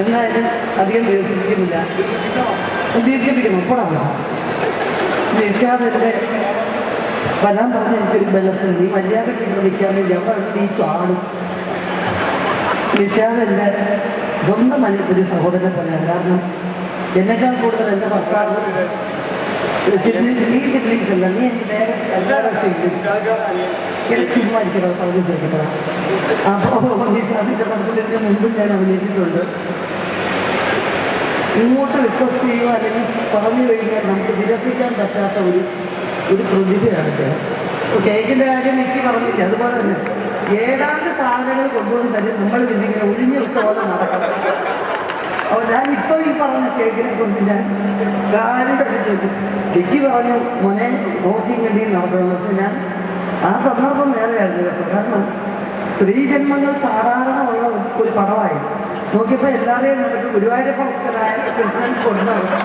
എന്നാലും അധികം ദീർഘിപ്പിക്കുന്നില്ല. ദീർഘിപ്പിക്കണം. പടം നിഷാദിന്റെ വരാൻ പറഞ്ഞ എനിക്കൊരു ബലത്തിൽ നീ മര്യാദയ്ക്ക് വിളിക്കാൻ വേണ്ടി അവിടെ നീ ചാടും നിഷാദിന്റെ സ്വന്തം ഒരു സഹോദരനെ പറയാം കാരണം എന്നെക്കാൾ കൂടുതൽ എന്റെ ഭർത്താവ് സിബ്ലിങ്സ് സിബ്ലിങ്സ് അല്ല നീ എനിക്ക് വേറെ എല്ലാവരും സിബ്ലിങ്സ് എനിക്ക് ചുമ്മാ പറഞ്ഞു അപ്പോൾ നിഷാദിന്റെ പടത്തിൽ മുമ്പ് ഞാൻ അഭിനയിച്ചിട്ടുണ്ട്. ഇങ്ങോട്ട് റിക്വസ്റ്റ് ചെയ്യുക അല്ലെങ്കിൽ പറഞ്ഞു കഴിഞ്ഞാൽ നമുക്ക് വികസിക്കാൻ പറ്റാത്ത ഒരു ഒരു പ്രതിഭയാണ് അദ്ദേഹം കേക്കിന്റെ കാര്യം എനിക്ക് പറഞ്ഞില്ല? അതുപോലെ തന്നെ ഏതാണ്ട് സാധനങ്ങൾ കൊണ്ടുവന്ന് തന്നെ നമ്മൾ ഇതിങ്ങനെ വിട്ട പോലെ നടക്കണം. അപ്പോൾ ഞാൻ ഇപ്പോൾ ഈ പറഞ്ഞ കേക്കിനെ കുറിച്ച് ഞാൻ കാര്യം പഠിച്ചു എനിക്ക് പറഞ്ഞു മോനെ നോക്കി വേണ്ടി നടക്കണം. പക്ഷെ ഞാൻ ആ സന്ദർഭം വേറെയായിരുന്നു കാരണം സ്ത്രീജന്മങ്ങൾ സാധാരണ ഉള്ള ഒരു- ഒരു പടമായി നോക്കിയപ്പോൾ എല്ലാവരെയും നമുക്ക് ഗുരുവായൂരപ്പ ഭക്തനായ കൃഷ്ണൻ കൊണ്ടുവന്നു.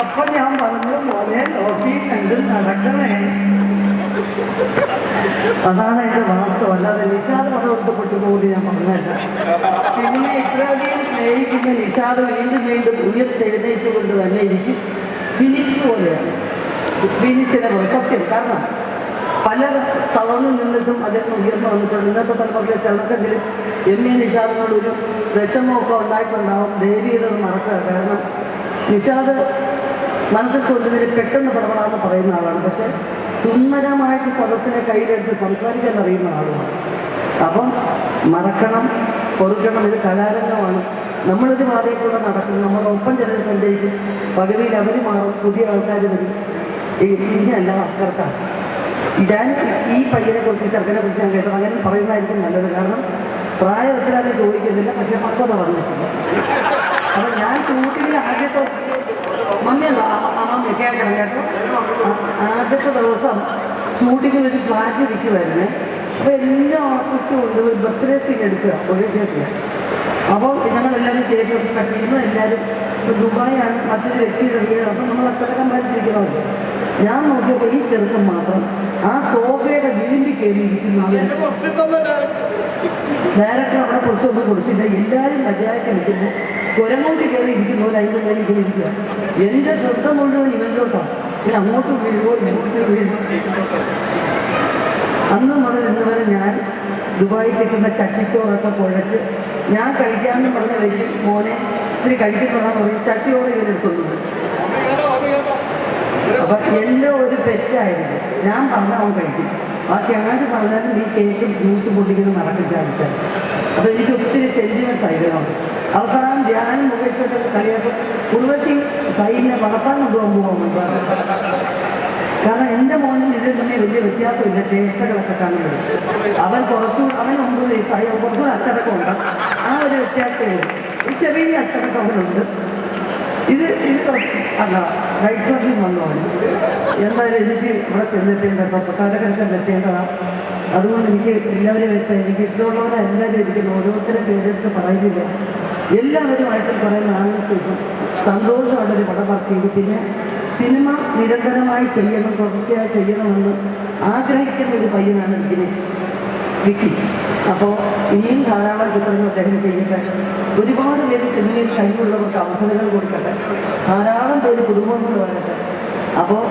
അപ്പൊ ഞാൻ പറഞ്ഞു മോനെ നോക്കി കണ്ട് നടക്കണേ. അതാണ് എന്റെ വാസ്തവം. അല്ലാതെ നിഷാദ് പടമെടുക്കപ്പെട്ടു പോലും ഞാൻ പറഞ്ഞല്ല സിനിമ ഇത്രയധികം സ്നേഹിക്കുന്ന നിഷാദ് വീണ്ടും വീണ്ടും ഉയർത്തെഴുന്നേറ്റ് കൊണ്ട് തന്നെ എനിക്ക് ഫിനിക്സ് പോലെയാണ്. ഫിനിക്സിനെ പോലെ. സത്യം കാരണം പല തളർന്നു നിന്നിട്ടും അദ്ദേഹം ഉയർന്നു വന്നിട്ടുണ്ട്. ഇന്നത്തെ തലമുറയിലെ ചെറുക്കെങ്കിലും എം എ നിഷാദിനോടൊരു വിഷമമൊക്കെ ഉണ്ടായിട്ടുണ്ടാവും. ദേവിയുടെ മറക്കുക. കാരണം നിഷാദ് മനസ്സിൽ കൊണ്ടുവരും പെട്ടെന്ന് പടപെടാന്ന് പറയുന്ന ആളാണ്. പക്ഷെ സുന്ദരമായിട്ട് സദസ്സിനെ കയ്യിലെടുത്ത് സംസാരിക്കാൻ അറിയുന്ന ആളുമാണ്. അപ്പം മറക്കണം പൊറുക്കണം. ഇത് കലാരംഗമാണ്. നമ്മളൊരു പാതയിൽ കൂടെ നടക്കും നമ്മളൊപ്പം ചിലർ സഞ്ചരിക്കും പകുതിയിൽ അവർ മാറും. പുതിയ ആൾക്കാർ വരും. ഇനി എല്ലാം അക്കർക്കാണ് ഞാൻ ഈ പയ്യനെ കുറിച്ച് ചെറുക്കനെ കുറിച്ച് ഞാൻ കേട്ടത് അങ്ങനെ പറയുന്നതായിരിക്കും നല്ലത്. കാരണം പ്രായം ഒത്തിരി ചോദിക്കുന്നില്ല പക്ഷെ പക്വത പറഞ്ഞിട്ടില്ല അപ്പൊ ഞാൻ ഷൂട്ടിങ്ങിൽ ആദ്യത്തെ ആദ്യത്തെ ദിവസം ഷൂട്ടിങ്ങിൽ ഒരു ഫ്ലാറ്റ് ഇരിക്കുമായിരുന്നേ അപ്പോൾ എല്ലാ ആർട്ടിസ്റ്റും ഉണ്ട് ഒരു ബർത്ത്ഡേ സീൻ എടുക്കുക ഒരേ ഷേപ്പിൽ അപ്പോൾ ഞങ്ങളെല്ലാവരും കേക്ക് കട്ടിരുന്നു എല്ലാവരും ദുബായാണ് മറ്റൊരു വ്യക്തി കഴിയുക അപ്പൊ നമ്മൾ അച്ചടക്കം വരച്ചിരിക്കണമല്ലോ ഞാൻ നോക്കിയപ്പോൾ ഈ ചെറുക്കം മാത്രം ആ സോഫയുടെ വിളിമ്പി കയറിയിരിക്കുന്നു ഡയറക്ടർ അവിടെ പ്രശ്നമൊന്നും കൊടുത്തില്ല. എല്ലാവരും മര്യാദയ്ക്ക് നിൽക്കുന്നു. കുരങ്ങോട്ട് കയറി ഇരിക്കുന്നു പോലെ അതിന്റെ ഇങ്ങനെ ഇരിക്കുക. എന്റെ ശ്രദ്ധ മുഴുവൻ ഇവന്റോട്ടാ പിന്നെ അങ്ങോട്ട് വീഴുമോ ഇങ്ങോട്ട് വീഴുമോ അന്ന് മുതൽ ഇന്ന് വരെ ഞാൻ ദുബായി കിട്ടുന്ന ചട്ടിച്ചോറൊക്കെ കുഴച്ച് ഞാൻ കഴിക്കാമെന്ന് പറഞ്ഞ വയ്ക്കും മോനെ ഇത്തിരി കഴിക്കുന്നുണ്ടെന്ന് പറഞ്ഞ് ചട്ടിയോറ് ഇവരെടുക്കുന്നുണ്ട് അപ്പൊ എല്ലാം ഒരു തെറ്റായിരുന്നു. ഞാൻ പറഞ്ഞ അവൻ കഴിക്കും. ബാക്കി അങ്ങനെ പറഞ്ഞാലും ഈ കേക്ക് ജ്യൂസ് പൊട്ടിക്കുന്ന നടക്കും ചാടിച്ചാൽ അപ്പൊ എനിക്ക് ഒത്തിരി സെന്റിമെന്റ്സ് ആയിരുന്നു. അവസാനം ഞാൻ മുകേഷൊക്കെ കളിയാക്കും ഉർവശി ഷൈലിനെ വളർത്താൻ കൊണ്ടുപോകാൻ പോകാൻ കാരണം എന്റെ മോനും ഇതിൽ തന്നെ വലിയ വ്യത്യാസമില്ല. ചേഷ്ടകളൊക്കെ കാണുന്നത് അവൻ കുറച്ചും അവൻ ഒമ്പത് വയസ്സായി കുറച്ചും അച്ചടക്കമുണ്ട്. ആ ഒരു വ്യത്യാസമേ ചെറിയ അച്ചടക്കം അവനുണ്ട്. ഇത് ഇത് അല്ല വൈദ്യുതി വന്നോളൂ എന്തായാലും എനിക്ക് ഇവിടെ ചെന്നെത്തേണ്ടപ്പോൾ കൊട്ടാരക്കര ചെന്നെത്തേണ്ടതാണ് അതുകൊണ്ട് എനിക്ക് എല്ലാവരും ഇപ്പം എനിക്ക് ഇഷ്ടമുള്ളവരെ എല്ലാവരും ഇരിക്കുന്നു ഓരോരുത്തരും പേരെടുത്ത് പറയുന്നില്ല. എല്ലാവരുമായിട്ടും പറയുന്ന ശേഷം സന്തോഷമുള്ളൊരു പടം വർക്ക് ചെയ്തു. പിന്നെ സിനിമ നിരന്തരമായി ചെയ്യണം തുടർച്ചയായി ചെയ്യണമെന്ന് ആഗ്രഹിക്കുന്ന ഒരു പയ്യനാണ് വിഘ്നേഷ്. വിക്കി. അപ്പോൾ ഇനിയും ധാരാളം ചിത്രങ്ങൾ അദ്ദേഹം ചെയ്യട്ടെ ഒരുപാട് പേര് സിനിമയിൽ കഴിവുള്ളവർക്ക് അവസരങ്ങൾ കൊടുക്കട്ടെ. ധാരാളം പേര് കുടുംബങ്ങൾ വരട്ടെ അപ്പോൾ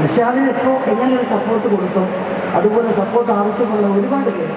നിഷാദിന് എപ്പോൾ എങ്ങനെ ഒരു സപ്പോർട്ട് കൊടുത്തോ അതുപോലെ സപ്പോർട്ട് ആവശ്യമുള്ള ഒരുപാട് പേര്.